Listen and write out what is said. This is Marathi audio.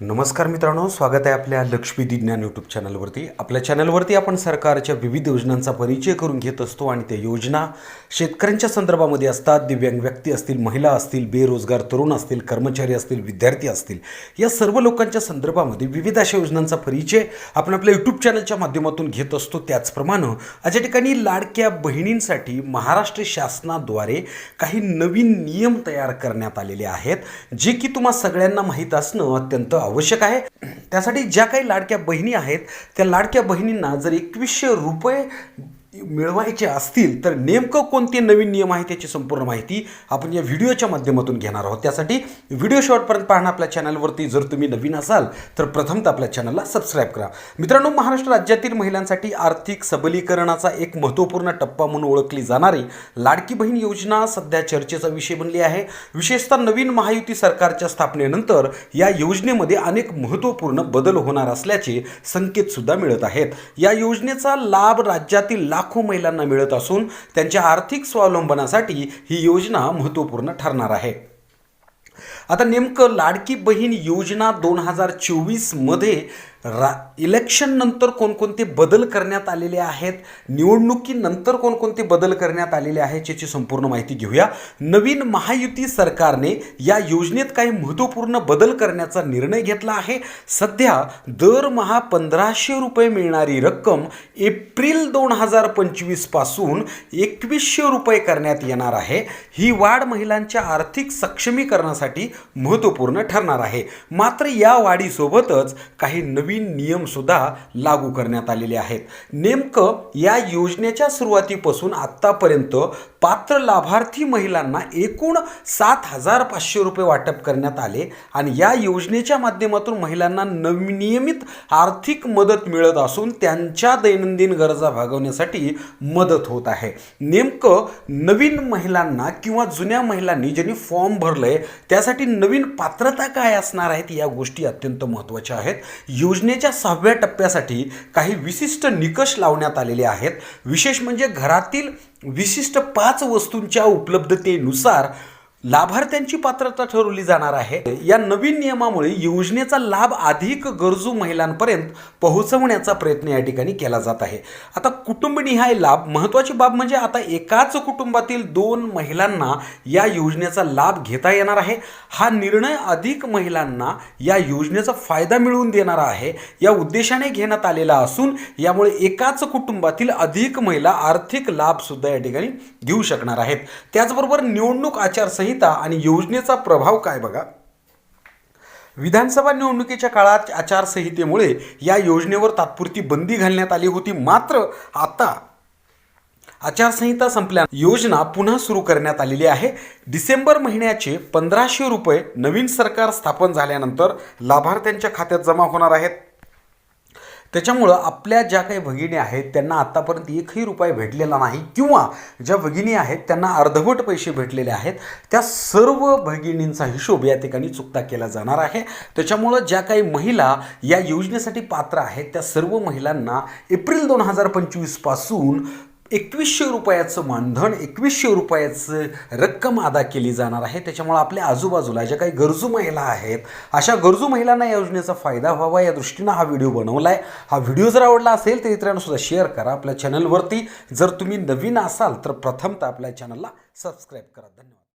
नमस्कार मित्रांनो स्वागत आहे आपल्या लक्ष्मी दिज्ञान यूट्यूब चॅनलवरती आपल्या चॅनलवरती आपण सरकारच्या विविध योजनांचा परिचय करून घेत असतो आणि त्या योजना शेतकऱ्यांच्या संदर्भामध्ये असतात. दिव्यांग व्यक्ती असतील महिला असतील बेरोजगार तरुण असतील कर्मचारी असतील विद्यार्थी असतील. या सर्व लोकांच्या संदर्भामध्ये विविध अशा योजनांचा परिचय आपण आपल्या यूट्यूब चॅनलच्या माध्यमातून घेत असतो. त्याचप्रमाणे अशा ठिकाणी लाडक्या बहिणींसाठी महाराष्ट्र शासनाद्वारे काही नवीन नियम तयार करण्यात आलेले आहेत जे की तुम्हा सगळ्यांना माहीत असणं अत्यंत आवश्यक आहे. त्यासाठी ज्या काही लाडक्या बहिणी आहेत त्या लाडक्या बहिणींना जर एकवीसशे रुपये मिळवायचे असतील तर नेमकं कोणते नवीन नियम आहेत त्याची संपूर्ण माहिती आपण या व्हिडिओच्या माध्यमातून घेणार आहोत. त्यासाठी व्हिडिओ शॉर्टपर्यंत पाहणं आपल्या चॅनलवरती जर तुम्ही नवीन असाल तर प्रथमतः आपल्या चॅनलला सबस्क्राईब करा. मित्रांनो महाराष्ट्र राज्यातील महिलांसाठी आर्थिक सबलीकरणाचा एक महत्त्वपूर्ण टप्पा म्हणून ओळखली जाणारी लाडकी बहीण योजना सध्या चर्चेचा विषय बनली आहे. विशेषतः नवीन महायुती सरकारच्या स्थापनेनंतर या योजनेमध्ये अनेक महत्त्वपूर्ण बदल होणार असल्याचे संकेतसुद्धा मिळत आहेत. या योजनेचा लाभ राज्यातील लाखो लाखो महिलांना मिळत असून त्यांच्या आर्थिक स्वावलंबनासाठी ही योजना महत्त्वपूर्ण ठरणार आहे. आता नेमकं लाडकी बहीण योजना दोन हजार चोवीसमध्ये रा इलेक्शननंतर कोणकोणते बदल करण्यात आलेले आहेत? निवडणुकीनंतर कोणकोणते बदल करण्यात आलेले आहेत? याची संपूर्ण माहिती घेऊया. नवीन महायुती सरकारने या योजनेत काही महत्त्वपूर्ण बदल करण्याचा निर्णय घेतला आहे. सध्या दरमहा पंधराशे रुपये मिळणारी रक्कम एप्रिल दोन हजार पंचवीसपासून एकवीसशे रुपये करण्यात येणार आहे. ही वाढ महिलांच्या आर्थिक सक्षमीकरणासाठी महत्त्वपूर्ण ठरणार आहे. मात्र या वाढीसोबतच काही नवीन नियमसुद्धा लागू करण्यात आलेले आहेत. नेमकं या योजनेच्या सुरुवातीपासून आत्तापर्यंत पात्र लाभार्थी महिलांना एकूण सात हजार पाचशे रुपये वाटप करण्यात आले आणि या योजनेच्या माध्यमातून महिलांना नव नियमित आर्थिक मदत मिळत असून त्यांच्या दैनंदिन गरजा भागवण्यासाठी मदत होत आहे. नेमकं नवीन महिलांना किंवा जुन्या महिलांनी ज्यांनी फॉर्म भरलंय त्यासाठी नवीन पात्रता काय असणार आहेत या गोष्टी अत्यंत महत्त्वाच्या आहेत. योजनेच्या सहाव्या टप्प्यासाठी काही विशिष्ट निकष लावण्यात आलेले आहेत. विशेष म्हणजे घरातील विशिष्ट पाच वस्तूंच्या उपलब्धतेनुसार लाभार्थ्यांची पात्रता ठरवली जाणार आहे. या नवीन नियमामुळे योजनेचा लाभ अधिक गरजू महिलांपर्यंत पोहोचवण्याचा प्रयत्न या ठिकाणी केला जात आहे. आता कुटुंबनिहाय लाभ. महत्त्वाची बाब म्हणजे आता एकाच कुटुंबातील दोन महिलांना या योजनेचा लाभ घेता येणार आहे. हा निर्णय अधिक महिलांना या योजनेचा फायदा मिळवून देणारा आहे. या उद्देशाने घेण्यात आलेला असून यामुळे एकाच कुटुंबातील अधिक महिला आर्थिक लाभ सुद्धा या ठिकाणी घेऊ शकणार आहेत. त्याचबरोबर निवडणूक आचारसंहिता आणि योजनेचा प्रभाव काय बघा? विधानसभा निवडणुकीच्या काळात आचारसंहितेमुळे या योजनेवर तात्पुरती बंदी घालण्यात आली होती. मात्र आता आचारसंहिता संपल्या. योजना पुन्हा सुरू करण्यात आलेली आहे. डिसेंबर महिन्याचे पंधराशे रुपये नवीन सरकार स्थापन झाल्यानंतर लाभार्थ्यांच्या खात्यात जमा होणार आहेत. त्याच्यामुळं आपल्या ज्या काही भगिनी आहेत त्यांना आत्तापर्यंत एकही रुपये भेटलेला नाही किंवा ज्या भगिनी आहेत त्यांना अर्धवट पैसे भेटलेले आहेत त्या सर्व भगिनींचा हिशोब या ठिकाणी चुकता केला जाणार आहे. त्याच्यामुळं ज्या काही महिला या योजनेसाठी पात्र आहेत त्या सर्व महिलांना एप्रिल दोन हजार पंचवीसपासून एकवीसशे रुपयाचं मानधन एकवीसशे रुपयाचं रक्कम अदा केली जाणार आहे. त्याच्यामुळे आपल्या आजूबाजूला ज्या काही गरजू महिला आहेत अशा गरजू महिलांना या योजनेचा फायदा व्हावा. या दृष्टीनं हा व्हिडिओ बनवला आहे हा व्हिडिओ जर आवडला असेल तर इतरांना सुद्धा शेअर करा. आपल्या चॅनलवरती जर तुम्ही नवीन असाल तर प्रथमतः आपल्या चॅनलला सबस्क्राईब करा. धन्यवाद.